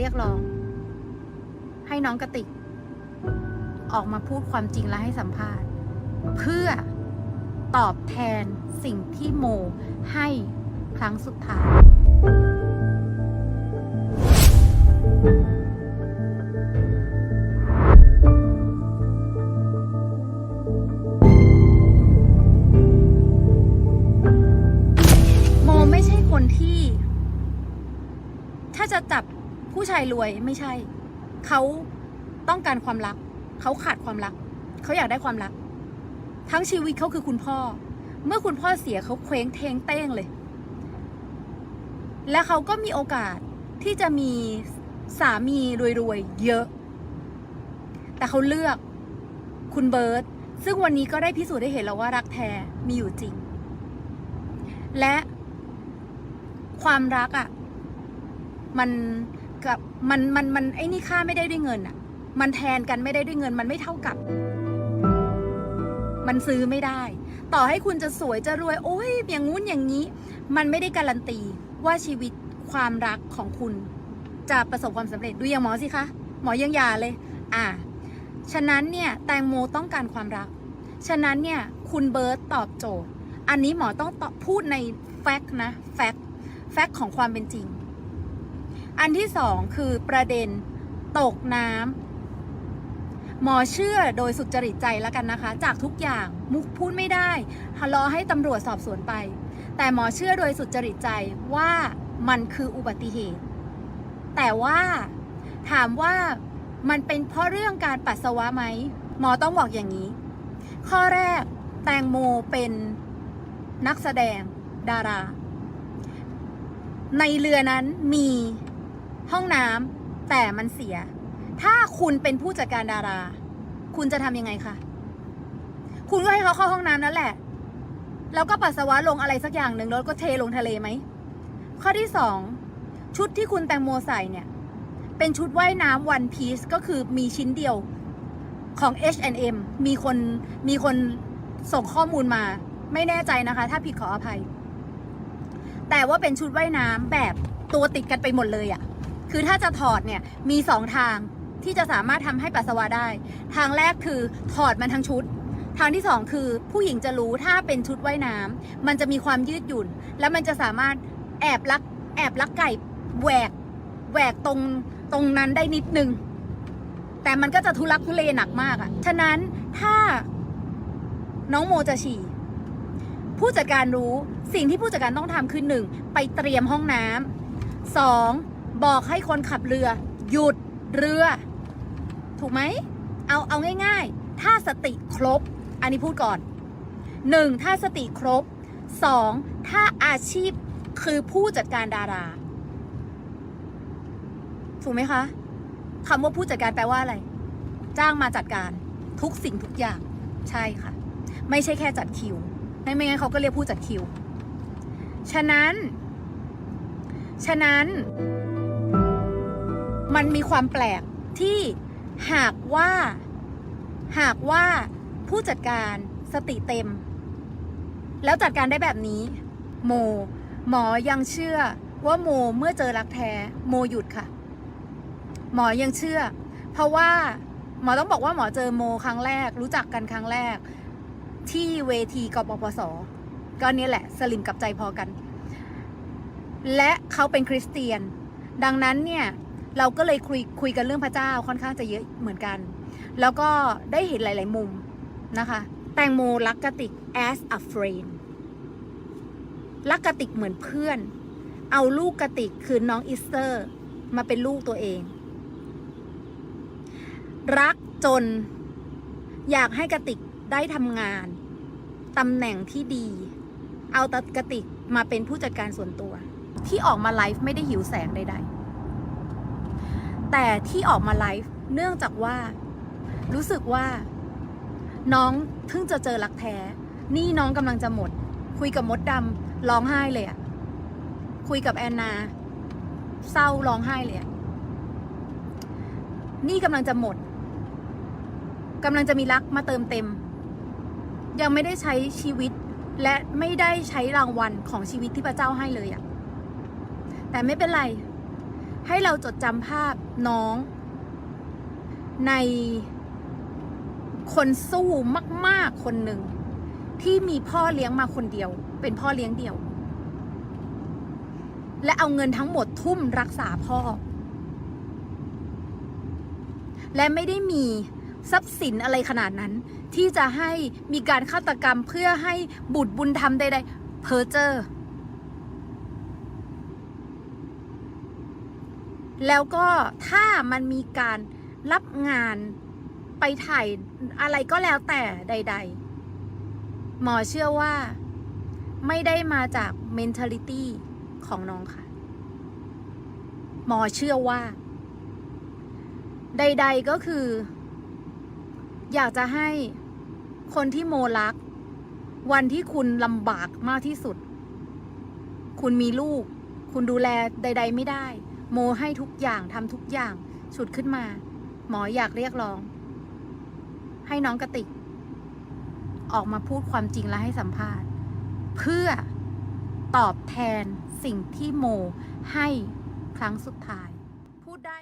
เรียกร้อง ให้น้องกติก ออกมาพูดความจริงและให้สัมภาษณ์ เพื่อตอบแทนสิ่งที่โมให้ครั้งสุดท้ายโมไม่ใช่คนที่ ถ้าจะจับ ผู้ชายรวยไม่ใช่ เขาต้องการความรัก เขาขาดความรัก เขาอยากได้ความรัก ทั้งชีวิตเขาคือคุณพ่อ เมื่อคุณพ่อเสียเขาเคว้งเทงเต้งเลย และเขาก็มีโอกาสที่จะมีสามีรวยๆเยอะ แต่เขาเลือกคุณเบิร์ตซึ่งวันนี้ก็ได้พิสูจน์ได้เห็นแล้วว่ารักแท้มีอยู่จริง และความรักอะ่ะ มัน กับมันมันมันไอ้นี่ค่าไม่ได้ด้วยเงินอะ่ะมันแทนกันไม่ได้ด้วยเงิน มันไม่เท่ากับ มันซื้อไม่ได้ ต่อให้คุณจะสวยจะรวย โอ้ยอย่างงู้นอย่างนี้ มันไม่ได้การันตีว่าชีวิตความรักของคุณ จะประสบความสำเร็จดูอย่างหมอสิคะหมอยังยาเลย อ่า ฉะนั้นเนี่ยแตงโมต้องการความรัก ฉะนั้นเนี่ยคุณเบิร์ตตอบโจทย์ อันนี้หมอต้องพูดในแฟกต์นะแฟกต์แฟกต์ของความเป็นจริง อันที่สองคือประเด็นตกน้ำหมอเชื่อโดยสุจริตใจแล้วกันนะคะ จากทุกอย่างมุกพูดไม่ได้รอให้ตำรวจสอบสวนไป แต่หมอเชื่อโดยสุจริตใจว่ามันคืออุบัติเหตุ แต่ว่าถามว่ามันเป็นเพราะเรื่องการปัสสาวะไหมหมอต้องบอกอย่างนี้ ข้อแรกแตงโมเป็นนักแสดงดารา ในเรือนั้นมี ห้องน้ำแต่มันเสีย ถ้าคุณเป็นผู้จัดการดารา คุณจะทำยังไงคะคุณก็ให้เขาเข้าห้องน้ำนั่นแหละ แล้วก็ปัสสาวะลงอะไรสักอย่างหนึ่งแล้วก็เทลงทะเลไหมข้อที่สองชุดที่คุณแตงโมใส่เนี่ย เป็นชุดว่ายน้ำวันพีซก็คือมีชิ้นเดียวของ H&M มีคนมีคนส่งข้อมูลมา ไม่แน่ใจนะคะ ถ้าผิดขออภัย แต่ว่าเป็นชุดว่ายน้ำแบบตัวติดกันไปหมดเลยอะ่ะ คือถ้าจะถอดเนี่ยมีสองทางที่จะสามารถทำให้ปัสสาวะได้ ทางแรกคือถอดมันทั้งชุด ทางที่สองคือผู้หญิงจะรู้ถ้าเป็นชุดว่ายน้ำมันจะมีความยืดหยุ่น แล้วมันจะสามารถแอบลักแอบลักไก่แหวกแหวกตรงตรงนั้นได้นิดนึง แต่มันก็จะทุลักทุเลหนักมากอะ่ะฉะนั้นถ้าน้องโมจะฉี่ผู้จัดการรู้สิ่งที่ผู้จัดการต้องทำคือหนึ่งไปเตรียมห้องน้ำสอง บอกให้คนขับเรือ หยุดเรือ ถูกไหม เอาเอาง่าย ๆ ถ้าสติครบ อันนี้พูดก่อนหนึ่งถ้าสติครบสองถ้าอาชีพคือผู้จัดการดารา ถูกไหมคะคำว่าผู้จัดการแปลว่าอะไร จ้างมาจัดการทุกสิ่งทุกอย่างใช่ค่ะ ไม่ใช่แค่จัดคิว ไม่ไม่งั้นเขาก็เรียกผู้จัดคิว ฉะนั้น ฉะนั้น มันมีความแปลกที่หากว่าหากว่าผู้จัดการสติเต็ม แล้วจัดการได้แบบนี้ โม หมอยังเชื่อว่าโมเมื่อเจอรักแท้ โมหยุดค่ะ หมอยังเชื่อ เพราะว่าหมอต้องบอกว่าหมอเจอโมครั้งแรก รู้จักกันครั้งแรก ที่เวทีกปปสก็นี่แหละ สลิมกับใจพอกัน และเขาเป็นคริสเตียน ดังนั้นเนี่ย เราก็เลยคุยคุยกันเรื่องพระเจ้าค่อนข้างจะเยอะเหมือนกัน แล้วก็ได้เห็นหลาย ๆ มุมนะคะ แตงโมรักกระติก as a friend รักกระติกเหมือนเพื่อน เอาลูกกระติกคือน้องอิสเตอร์ มาเป็นลูกตัวเอง รักจนอยากให้กระติกได้ทำงานตำแหน่งที่ดี เอาตกระติกมาเป็นผู้จัดการส่วนตัว ที่ออกมาไลฟ์ไม่ได้หิวแสงใด ๆ แต่ที่ออกมาไลฟ์เนื่องจากว่า รู้สึกว่า น้องเพิ่งจะเจอรักแท้ นี่น้องกำลังจะหมด คุยกับมดดำร้องไห้เลยอะคุยกับแอนนา เศร้าร้องไห้เลยอะนี่กำลังจะหมดกำลังจะมีรักมาเติมเต็ม ยังไม่ได้ใช้ชีวิต และไม่ได้ใช้รางวัลของชีวิตที่พระเจ้าให้เลยอะแต่ไม่เป็นไร ให้เราจดจำภาพน้อง ในคนสู้มาก ๆ คนหนึ่ง ที่มีพ่อเลี้ยงมาคนเดียว เป็นพ่อเลี้ยงเดี่ยว และเอาเงินทั้งหมดทุ่มรักษาพ่อ และไม่ได้มีทรัพย์สินอะไรขนาดนั้น ที่จะให้มีการฆาตกรรมเพื่อให้บุตรบุญธรรมใดๆเพอเจอร์ แล้วก็ถ้ามันมีการรับงานไปถ่ายอะไรก็แล้วแต่ใด ๆ หมอเชื่อว่าไม่ได้มาจาก mentality ของน้องค่ะ หมอเชื่อว่า ใด ๆก็คือ อยากจะให้คนที่โมรัก วันที่คุณลำบากมากที่สุด คุณมีลูก คุณดูแลใด ๆ ไม่ได้ โมให้ทุกอย่างทำทุกอย่างฉุดขึ้นมา หมออยากเรียกร้อง ให้น้องกระติก ออกมาพูดความจริงและให้สัมภาษณ์ เพื่อตอบแทนสิ่งที่โมให้ครั้งสุดท้าย พูดได้